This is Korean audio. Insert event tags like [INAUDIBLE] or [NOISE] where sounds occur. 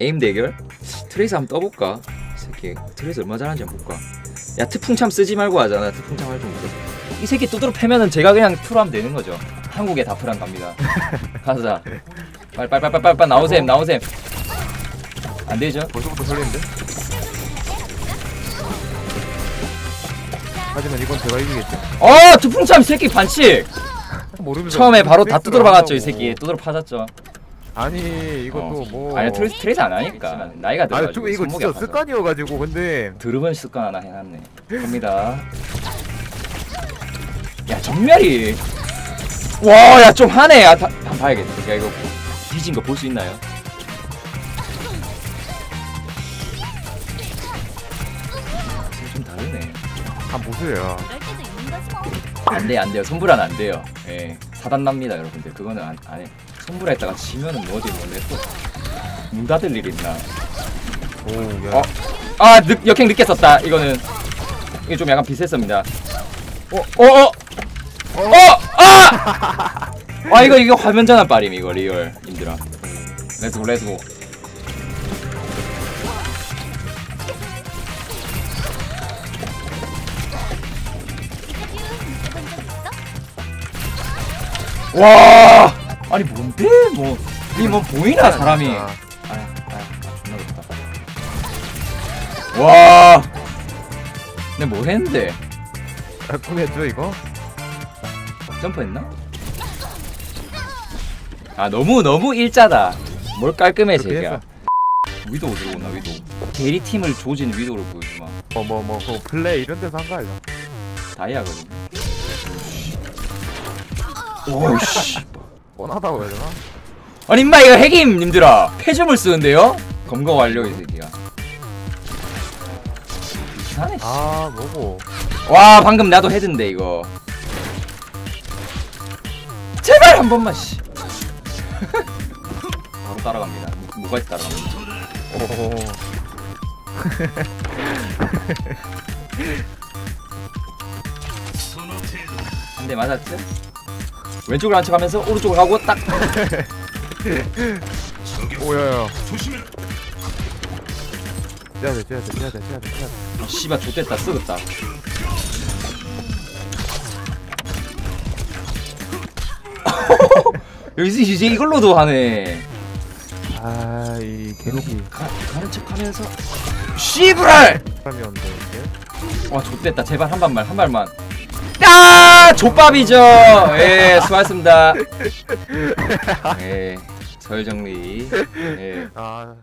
에임 대결? 트레이스 한번 떠볼까? 이 새끼 트레이스 얼마 잘하는지 한번 볼까? 야 트풍참 쓰지 말고 하잖아 트풍참 할 줄 모르 이 새끼 두드러 패면은 제가 그냥 투로 하면 되는 거죠 한국에 다프랑 갑니다 [LAUGHS] 가자 빨빨빨빨빨 나오셈 나오셈 안 되죠? 벌써부터 설레는데? 하지만 이건 제가 이기겠죠. 어 트풍참 이 새끼 반칙 모르면서 처음에 바로 다 두드러 박았죠 이. 새끼 두드러 파졌죠 아니 이것도 어. 뭐. 아니 트레이스 트레이스 안 하니까 나이가 아니 들어가지고 좀 이거 손목이 진짜 아파서. 습관이어가지고 근데 드럽은 습관 하나 해놨네. 갑니다. 야 전멸이. 와, 야 좀 하네. 야, 다, 한번 봐야겠다. 야 이거 뒤진 거 볼 수 있나요? 좀 다르네. 한 보세요. 그럴 때도 있는 거지 뭐. 안 돼, 안 돼요. 손불안 안 돼요. 예, 사단 납니다, 여러분들. 그거는 안, 안 해. 손불했다가 지면은 뭐지 뭐내 또. 문 닫을 일 있나? 오, 야. 어? 아, 늦, 역행 늦게 썼다. 이거는 이게 좀 약간 비슷했습니다. 어, 어, 어, 어, 아! 아 이거 이거 화면 전환 빨임 이거 리얼 님들아. 렛츠고 렛츠고. 와, 아니 뭔데 뭐, 이뭐 보이나 사람이. 아, 아, 아, 존나 좋다. 와, 근데 뭐 했는데? 아, 꿈했죠 이거? 점프했나? 아 너무 너무 일자다. 뭘 깔끔해 제가. 해서. 위도우 들어오나 위도우. 대리 팀을 조진 위도우를 보여주마. 뭐뭐뭐 그 플레이 이런 데서 한거 알죠? 다이아거든. 오씨. 뻔하다고 해야 되나? 아니 임마 이거 핵임 님들아. 폐점을 쓰는데요? 검거 완료 이 새끼가. 이상하네. 씨. 아 뭐고? 와 방금 나도 헤드인데 이거. 제발 한 번만 씨. [LAUGHS] 바로 따라갑니다. 뭐가 따라갑니다. 오. [LAUGHS] 한 대 맞았죠? 왼쪽으로 한 척 하면서 오른쪽으로 가고 딱 [LAUGHS] 오야야. 찌야 돼, 찌야 돼, 찌야 돼, 찌야 돼, 찌야 돼. 아, 씨발 좆됐다 쓰겠다 [LAUGHS] 여기서 이제 이걸로도 하네 아, 이 개놈이 가, 가는 척 하면서. 씨부랄! 사람이었는데 이게. 와 좆됐다. 제발 한 발만 한 발만. 아 족밥이죠. 예 [LAUGHS] 수고하셨습니다. [LAUGHS] 예 설정리. 예. 아.